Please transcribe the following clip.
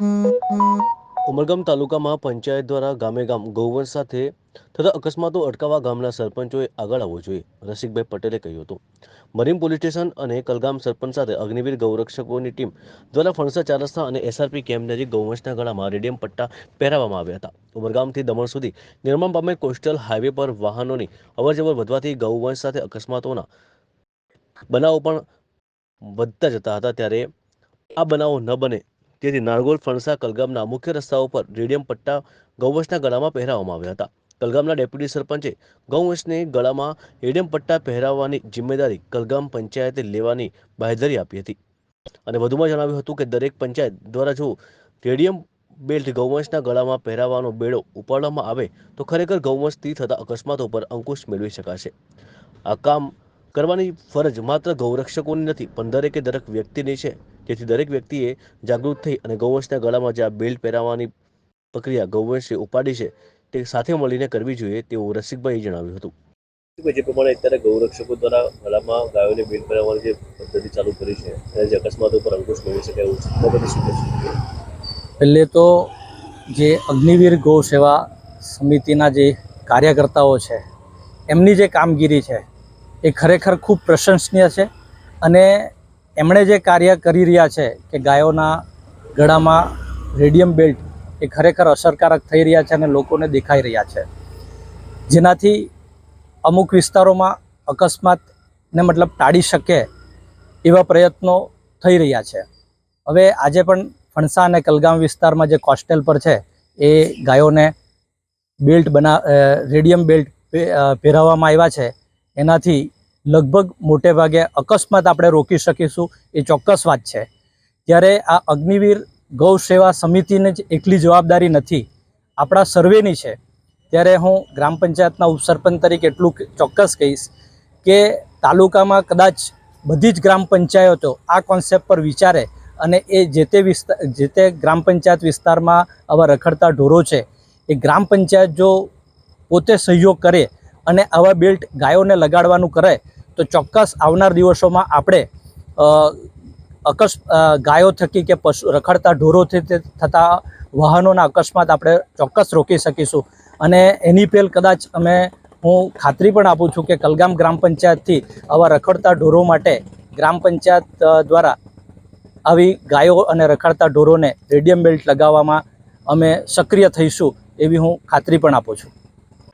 ઉમરગામ તાલુકામાં પંચાયત દ્વારા ગામે ગામ ગૌવંશ સાથે થતા અકસ્માતો અટકાવવા ગામના સરપંચોએ આગળ આવવું જોઈએ. રસિકભાઈ પટેલે કહ્યું હતું. મરીન પોલીસ સ્ટેશન અને કલગામ સરપંચ સાથે અગ્નિવીર ગૌરક્ષકોની ટીમ દ્વારા ફણસા ચાર રસ્તા અને એસઆરપી કેમ્પ નજીક ગૌવંશના ગળામાં રેડિયમ પટ્ટા પહેરાવવામાં આવ્યા હતા. ઉમરગામથી દમણ સુધી નિર્માણ પામેલ કોસ્ટલ હાઈવે પર વાહનોની અવરજવર વધવાથી ગૌવંશ સાથે અકસ્માતોના બનાવો પણ વધતા જતા હતા. ત્યારે આ બનાવો ન બને તેથી નારગોલ, ફણસા, કલગામના મુખ્ય રસ્તાઓ પર રેડિયમ પટ્ટા ગૌવંશના ગળામાં પહેરાવવામાં આવ્યા હતા. કલગામના ડેપ્યુટી સરપંચે ગૌવંશને ગળામાં રેડિયમ પટ્ટા પહેરાવવાની જિમ્મેદારી કલગામ પંચાયતે લેવાની બાંહેધરી આપી હતી. અને વધુમાં જણાવ્યું હતું કે દરેક પંચાયત દ્વારા જો રેડિયમ બેલ્ટ ગૌવંશના ગળામાં પહેરાવવાનો બેડો ઉપાડવામાં આવે, તો ખરેખર ગૌવંશથી થતા અકસ્માતો પર અંકુશ મેળવી શકાશે. આ કામ કરવાની ફરજ માત્ર ગૌરક્ષકોની નથી, પણ દરેકે દરેક વ્યક્તિની છે. જેથી દરેક વ્યક્તિએ જાગૃત થઈ અને ગૌવંશના ગળામાં જે આ બેલ્ટ પહેરાવવાની પ્રક્રિયા ગૌવંશે ઉપાડી છે તે સાથે મળીને કરવી જોઈએ તેવું રસિકભાઈએ જણાવ્યું હતું જે પ્રમાણે અત્યારે ગૌરક્ષકો દ્વારા ગળામાં ગાયોને બેલ્ટ પહેરાવવાની જે પદ્ધતિ ચાલુ કરી છે અને જે અકસ્માતો પર અંકુશ મેળવી શકે એવું છે? પહેલે તો જે અગ્નિવીર ગૌ સેવા સમિતિના જે કાર્યકર્તાઓ છે એમની જે કામગીરી છે એ ખરેખર ખૂબ પ્રશંસનીય છે અને એમણે જે કાર્ય કરી રહ્યા છે કે ગાયોના ગળામાં રેડિયમ બેલ્ટ એ ખરેખર અસરકારક થઈ રહ્યા છે અને લોકોને દેખાઈ રહ્યા છે. જેનાથી અમુક વિસ્તારોમાં અકસ્માતને મતલબ ટાળી શકે એવા પ્રયત્નો થઈ રહ્યા છે. હવે આજે પણ ફણસા અને કલગામ વિસ્તારમાં જે કોસ્ટેલ પર છે એ ગાયોને બેલ્ટ બના રેડિયમ બેલ્ટ પહેરાવવામાં આવ્યા છે. એનાથી લગભગ મોટે ભાગે અકસ્માત આપણે રોકી શકીશું, એ ચોક્કસ વાત છે. ત્યારે આ અગ્નિવીર ગૌ સેવા સમિતિને જ એકલી જવાબદારી નથી. આપણા સર્વેની છે. ત્યારે હું ગ્રામ પંચાયતના ઉપસરપંચ તરીકે એટલું ચોક્કસ કહીશ કે તાલુકામાં કદાચ બધી જ ગ્રામ પંચાયતો આ કોન્સેપ્ટ પર વિચારે અને એ જે તે વિસ્તાર જે તે ગ્રામ પંચાયત વિસ્તારમાં આવા રખડતા ઢોરો છે, એ ગ્રામ પંચાયત જો પોતે સહયોગ કરે અને આવા બેલ્ટ ગાયોને લગાડવાનું કરે તો ચોક્કસ આવનાર દિવસોમાં આપણે અકસ ગાયો થકી કે પશુ, રખડતા ઢોરોથી થતા વાહનોના અકસ્માત આપણે ચોક્કસ રોકી શકીશું. અને એની પહેલ કદાચ અમે, હું ખાતરી પણ આપું છું કે કલગામ ગ્રામ પંચાયતથી આવા રખડતા ઢોરો માટે ગ્રામ પંચાયત દ્વારા આવી ગાયો અને રખડતા ઢોરોને રેડિયમ બેલ્ટ લગાવવામાં અમે સક્રિય થઈશું એવી હું ખાતરી પણ આપું છું.